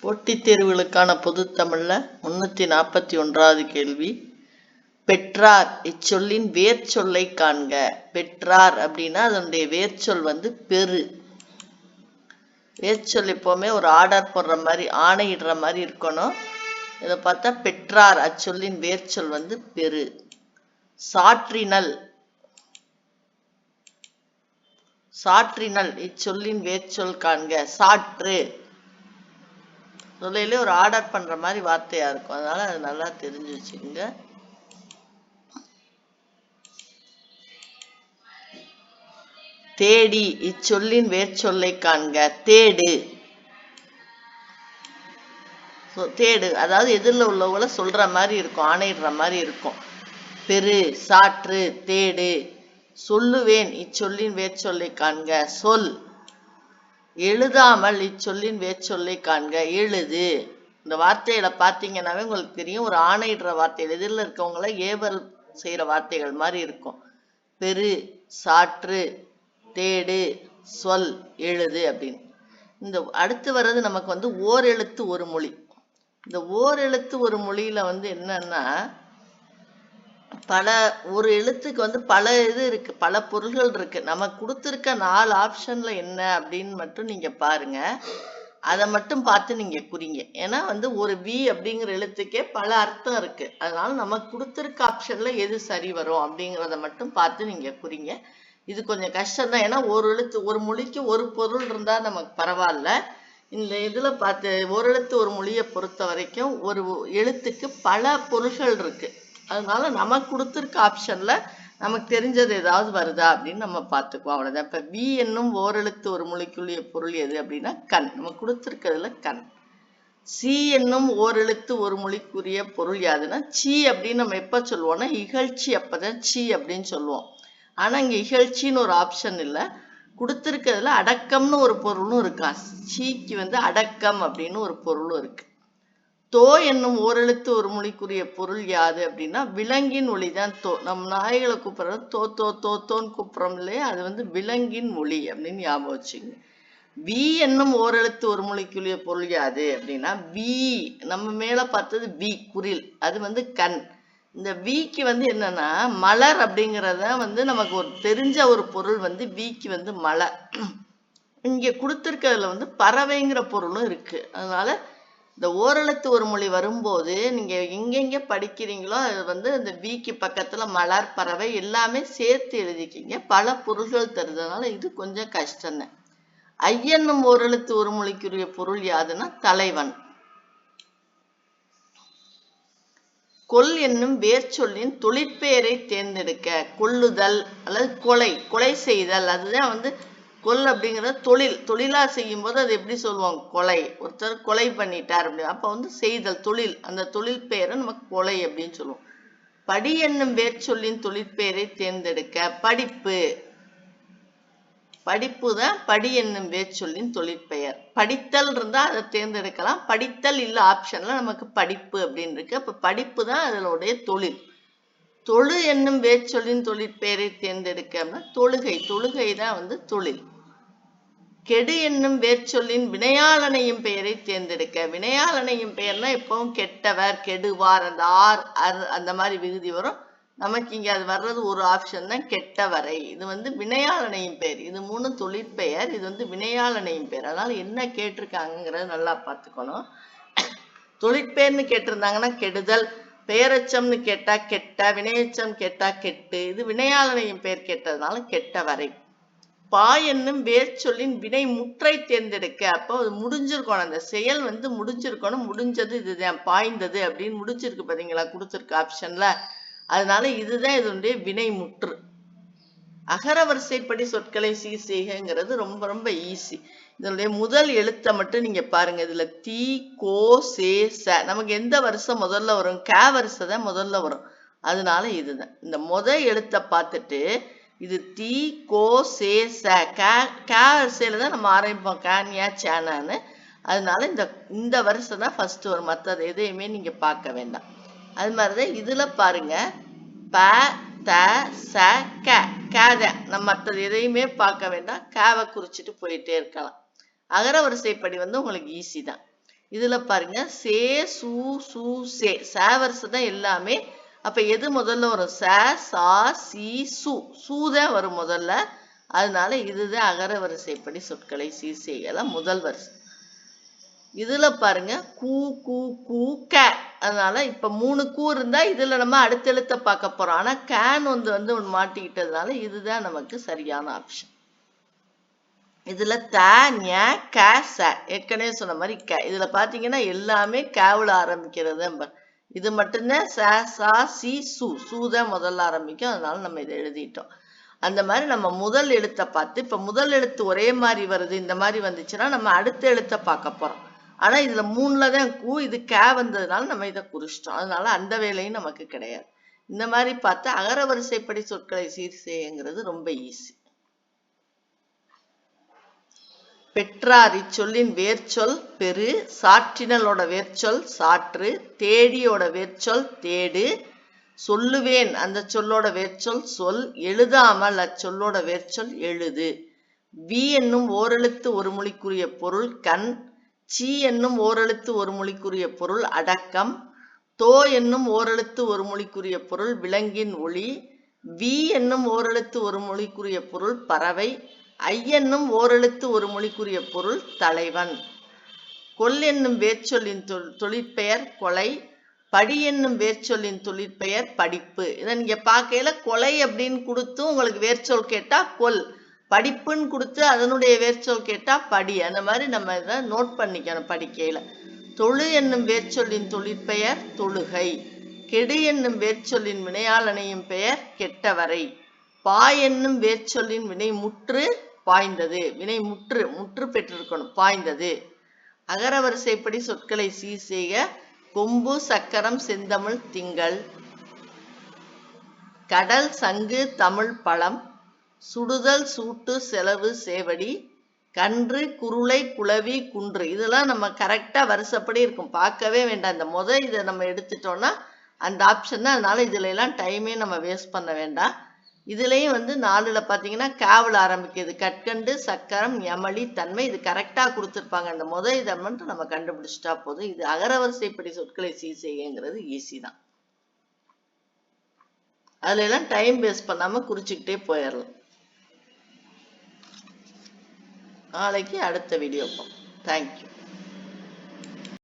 போட்டித் தேர்வுகளுக்கான பொதுத்தமிழ்ல முன்னூத்தி நாற்பத்தி ஒன்றாவது கேள்வி. பெற்றார் இச்சொல்லின் வேர்ச்சொல்லை காண்க. பெற்றார் அப்படின்னா அதனுடைய வேர்ச்சொல் வந்து பெரு வேர்ச்சொல் எப்பவுமே ஒரு ஆர்டர் போடுற மாதிரி ஆணையிடுற மாதிரி இருக்கணும். இதை பார்த்தா பெற்றார் அச்சொல்லின் வேர்ச்சொல் வந்து பெரு சாற்றினல். சாற்றினல் இச்சொல்லின் வேர்ச்சொல் காண்க. சாற்று. சொல்லையிலே ஒரு ஆர்டர் பண்ற மாதிரி வார்த்தையா இருக்கும். அதனால அது நல்லா தெரிஞ்சு வச்சுக்கோங்க. தேடி இச்சொல்லின் வேர்ச்சொல்லை காண்க. தேடு. தேடு. அதாவது எதிரில் உள்ளவங்கள சொல்ற மாதிரி இருக்கும். ஆணையிடுற மாதிரி இருக்கும். பெரு சாற்று தேடு. சொல்லுவேன் இச்சொல்லின் வேர்ச்சொல்லை காண்க. சொல். எழுதாமல் இச்சொல்லின் வேச்சொல்லை காண்க. எழுது. இந்த வார்த்தையில பார்த்தீங்கன்னாவே உங்களுக்கு தெரியும். ஒரு ஆணையிடுற வார்த்தைகள் எதிரில் இருக்கவங்கள ஏவல் செய்யற வார்த்தைகள் மாதிரி இருக்கும். பெரு சாற்று தேடு சொல் எழுது அப்படின்னு. இந்த அடுத்து வர்றது நமக்கு வந்து ஓர் எழுத்து ஒரு மொழி. இந்த ஓர் எழுத்து ஒரு மொழியில வந்து என்னன்னா பல ஒரு எழுத்துக்கு வந்து பல இது இருக்கு பல பொருள்கள் இருக்கு. நம்ம கொடுத்துருக்க நாலு ஆப்ஷன்ல என்ன அப்படின்னு மட்டும் நீங்க பாருங்க. அதை மட்டும் பார்த்து நீங்க குறிங்க. ஏன்னா வந்து ஒரு வி அப்படிங்கிற எழுத்துக்கே பல அர்த்தம் இருக்கு. அதனால நம்ம கொடுத்துருக்க ஆப்ஷன்ல எது சரி வரும் அப்படிங்கிறத மட்டும் பார்த்து நீங்க குறிங்க. இது கொஞ்சம் கஷ்டம் தான் ஏன்னா ஒரு எழுத்து ஒரு மொழிக்கு ஒரு பொருள் இருந்தா நமக்கு பரவாயில்ல. இந்த இதுல பார்த்து ஒரு எழுத்து ஒரு மொழியை பொறுத்த வரைக்கும் ஒரு எழுத்துக்கு பல பொருள்கள் இருக்கு. அதனால நமக்கு கொடுத்துருக்க ஆப்ஷன்ல நமக்கு தெரிஞ்சது ஏதாவது வருதா அப்படின்னு நம்ம பார்த்துக்குவோம். அவ்வளோதான் இப்போ வி என்னும் ஓரெழுத்து ஒரு மொழிக்குள்ளிய பொருள் எது அப்படின்னா கண். நம்ம கொடுத்துருக்கிறதுல கண். சி என்னும் ஓரெழுத்து ஒரு மொழிக்குரிய பொருள் யாதுன்னா சி அப்படின்னு நம்ம எப்போ சொல்லுவோம்னா இகழ்ச்சி அப்போதான் சி அப்படின்னு சொல்லுவோம். ஆனால் இங்கே இகழ்ச்சின்னு ஒரு ஆப்ஷன் இல்லை. கொடுத்துருக்கிறதுல அடக்கம்னு ஒரு பொருளும் இருக்கா? சீக்கு வந்து அடக்கம் அப்படின்னு ஒரு பொருளும் இருக்கு. தோ என்னும் ஓரெழுத்து ஒரு மொழிக்குரிய பொருள் யாது அப்படின்னா விலங்கின் ஒளி தான் தோ. நம்ம நாய்களை கூப்பிடுறது தோ தோ தோ தோன்னு கூப்பிட்றோம் இல்லையா? அது வந்து விலங்கின் ஒளி அப்படின்னு ஞாபகம் வச்சுங்க. வி என்னும் ஓரெழுத்து ஒரு மொழிக்குரிய பொருள் யாது அப்படின்னா வி நம்ம மேல பார்த்தது வி குரில். அது வந்து கண். இந்த வீக்கு வந்து என்னன்னா மலர் அப்படிங்கிறத வந்து நமக்கு ஒரு தெரிஞ்ச ஒரு பொருள் வந்து வீக்கு வந்து மலர் இங்க கொடுத்துருக்கிறதுல வந்து பறவைங்கிற பொருளும் இருக்கு. அதனால இந்த ஓரெழுத்து ஒரு மொழி வரும்போது நீங்க எங்கெங்க படிக்கிறீங்களோ அது வந்து இந்த வீக்கு பக்கத்துல மலர் பறவை எல்லாமே சேர்த்து எழுதிக்கிங்க. பல பொருள்கள் தருதுனால இது கொஞ்சம் கஷ்டம்தான் ஐயன்னும் ஓரெழுத்து ஒரு மொழிக்குரிய பொருள் யாதுன்னா தலைவன். கொல் என்னும் வேர் சொல்லின் தொழிற்பெயரை தேர்ந்தெடுக்க கொல்லுதல் அல்லது கொலை கொலை செய்தல். அதுதான் வந்து கொல் அப்படிங்கிறது தொழில் தொழிலா செய்யும் போது அது எப்படி சொல்லுவாங்க? கொலை. ஒருத்தர் கொலை பண்ணிட்டார் அப்படி. அப்ப வந்து செய்தல் தொழில். அந்த தொழில் பெயரை நம்ம கொலை அப்படின்னு சொல்லுவோம். படி என்னும் வேர்ச்சொல்லின் தொழிற்பெயரை தேர்ந்தெடுக்க படிப்பு. படிப்பு தான் படி என்னும் வேர்ச்சொல்லின் தொழிற்பெயர் படித்தல் இருந்தா அதை தேர்ந்தெடுக்கலாம். படித்தல் இல்ல ஆப்ஷன்ல நமக்கு படிப்பு அப்படின்னு இருக்கு. அப்ப படிப்பு தான் அதனுடைய தொழில். தொழு என்னும் வேர்ச்சொல்லின் தொழிற்பெயரை தேர்ந்தெடுக்காம தொழுகை தொழுகை தான் வந்து தொழில். கெடு என்னும் வேர்ச்சொல்லின் வினையாளனையும் பெயரை தேர்ந்தெடுக்க. வினையாளனையும் பெயர்னா எப்பவும் கெட்டவர் கெடுவார் அந்த ஆர் அர் அந்த மாதிரி விகுதி வரும். நமக்கு இங்க அது வர்றது ஒரு ஆப்ஷன் தான் கெட்டவரை. இது வந்து வினையாளனையும் பெயர். இது மூணு தொழிற்பெயர் இது வந்து வினையாளனையும் பெயர். அதனால என்ன கேட்டிருக்காங்கிறத நல்லா பார்த்துக்கணும். தொழிற்பெயர்னு கேட்டிருந்தாங்கன்னா கெடுதல் பெயரச்சம்னு கேட்டா கெட்ட வினையச்சம் கேட்டா கெட்டு இது வினையாளனையும் பெயர் கேட்டதுனால கெட்ட வரை. பா என்னும் வேர்ச்சொல்லின் வினை முற்றை தேர்ந்தெடுக்க. அப்போ அது முடிஞ்சிருக்கணும். அந்த செயல் வந்து முடிஞ்சிருக்கணும். முடிஞ்சது இதுதான் பாய்ந்தது அப்படின்னு முடிஞ்சிருக்கு பாத்தீங்களா? கொடுத்துருக்கு ஆப்ஷன்ல அதனால இதுதான் இதனுடைய வினை முற்று. அகர வரிசைப்படி சொற்களை சீர் செய்கிறது ரொம்ப ரொம்ப ஈஸி இதனுடைய முதல் எழுத்தை மட்டும் நீங்க பாருங்க. இதுல தி கோ சே ச. நமக்கு எந்த வருஷம் முதல்ல வரும்? கே வருஷம் தான் முதல்ல வரும். அதனால இதுதான். இந்த முத எழுத்தை பார்த்துட்டு இது தி கோ சே ச. கே கே வரிசையில தான் நம்ம ஆரம்பிப்போம். கேனியா சேனான்னு அதனால இந்த இந்த வருஷம் தான் ஃபர்ஸ்ட் வரும். மற்றது எதையுமே நீங்க பார்க்க வேண்டாம். அது மாதிரிதான் இதுல பாருங்க. ப த ச க. கேத நம்ம மற்றது எதையுமே பார்க்க வேண்டாம். கேவை குறிச்சிட்டு போயிட்டே இருக்கலாம். அகர வரிசைப்படி வந்து உங்களுக்கு ஈஸி தான். இதுல பாருங்க சே சு சு சே. சேவர்ஸ் தான் எல்லாமே. அப்ப எது முதல்ல வரும்? ச சா சி சு. சு தான் வரும் முதல்ல. அதனால இதுதான் அகர வரிசைப்படி சொற்களை சீர் செய்யலாம் முதல் வரிசை. இதுல பாருங்க கூ கூ கூ க. அதனால இப்ப மூணு கூ இருந்தா இதுல நம்ம அடுத்தெழுத்த பார்க்க போறோம். ஆனா கேன் வந்து வந்து ஒன்று மாட்டிக்கிட்டதுனால இதுதான் நமக்கு சரியான ஆப்ஷன் இதுல த ஞ க ச ஏற்கனவே சொன்ன மாதிரி க. இதுல பாத்தீங்கன்னா எல்லாமே கேவில் ஆரம்பிக்கிறது. நம்ம. இது மட்டும்தான் ச சா சி சு. சு தான் முதல்ல ஆரம்பிக்கும். அதனால நம்ம இதை எழுதிட்டோம். அந்த மாதிரி நம்ம முதல் எழுத்தை பார்த்து இப்போ முதல் எழுத்து ஒரே மாதிரி வருது இந்த மாதிரி வந்துச்சுன்னா நம்ம அடுத்த எழுத்தை பார்க்க போறோம். ஆனா இதுல மூணுல தான் கூ இது கே வந்ததுனால நம்ம இதை குறிச்சிட்டோம். அதனால அந்த வேலையும் நமக்கு கிடையாது. இந்த மாதிரி பார்த்து அகர வரிசைப்படி சொற்களை சீர் செய்யுங்கிறது ரொம்ப ஈஸி பெற்றார் இச்சொல்லின் வேர்ச்சொல் பெரு சாற்றினலோட வேர்ச்சொல் சாற்று தேடியோட வேர்ச்சொல் தேடு சொல்லுவேன் அந்த சொல்லோட வேர்ச்சொல் சொல் எழுதாமல் அச்சொல்லோட வேர்ச்சொல் எழுது. வி என்னும் ஓரெழுத்து ஒரு மொழிக்குரிய பொருள் கண் சி என்னும் ஓரெழுத்து ஒரு மொழிக்குரிய பொருள் அடக்கம் தோ என்னும் ஓரெழுத்து ஒரு மொழிக்குரிய பொருள் விலங்கின் ஒளி வி என்னும் ஓரெழுத்து ஒரு மொழிக்குரிய பொருள் பறவை ஐ என்னும் ஓரெழுத்து ஒரு மொழிக்குரிய பொருள் தலைவன். கொல் என்னும் வேர்ச்சொல்லின் தொல் தொழிற்பெயர் கொலை படி என்னும் வேர்ச்சொல்லின் தொழிற்பெயர் படிப்பு. இதை நீங்க பார்க்கையில கொலை அப்படின்னு கொடுத்து உங்களுக்கு வேர்ச்சொல் கேட்டா கொல் படிப்புன்னு கொடுத்து அதனுடைய வேர்ச்சொல் கேட்டா படி. அந்த மாதிரி நம்ம இதை நோட் பண்ணிக்கணும் படிக்கையில. தொழு என்னும் வேர்ச்சொல்லின் தொழிற்பெயர் தொழுகை கெடு என்னும் வேர்ச்சொல்லின் வினையாளனையும் பெயர் கெட்டவரை பா என்னும் வேர்ச்சொல்லின் வினை முற்று பாய்ந்தது. வினை முற்று முற்று பெற்றிருக்கணும். பாய்ந்தது. அகர வரிசைப்படி சொற்களை சீர் செய்க கொம்பு சக்கரம் செந்தமிழ் திங்கள். கடல் சங்கு தமிழ் பழம். சுடுதல் சூட்டு செலவு சேவடி. கன்று குருளை குளவி குன்று. இதெல்லாம் நம்ம கரெக்டாக வரிசைப்படி இருக்கும். பார்க்கவே வேண்டாம். இந்த முத இதை நம்ம எடுத்துட்டோம்னா அந்த ஆப்ஷன் தான். அதனால இதுல எல்லாம் டைமே நம்ம வேஸ்ட் பண்ண வேண்டாம். இதுலேயும் வந்து நாளில் பார்த்தீங்கன்னா கேவல் ஆரம்பிக்குது. கற்கண்டு சக்கரம் எமளி தன்மை இது கரெக்டாக கொடுத்துருப்பாங்க. அந்த முத இதை மட்டும் நம்ம கண்டுபிடிச்சிட்டா போதும். இது அகரவரிசைப்படி சொற்களை சீ செய்யுங்கிறது ஈஸி தான். அதுல எல்லாம் டைம் வேஸ்ட் பண்ணாமல் குறிச்சுக்கிட்டே போயிடலாம் நாளைக்கு அடுத்த வீடியோ பார்ப்போம். தேங்க்யூ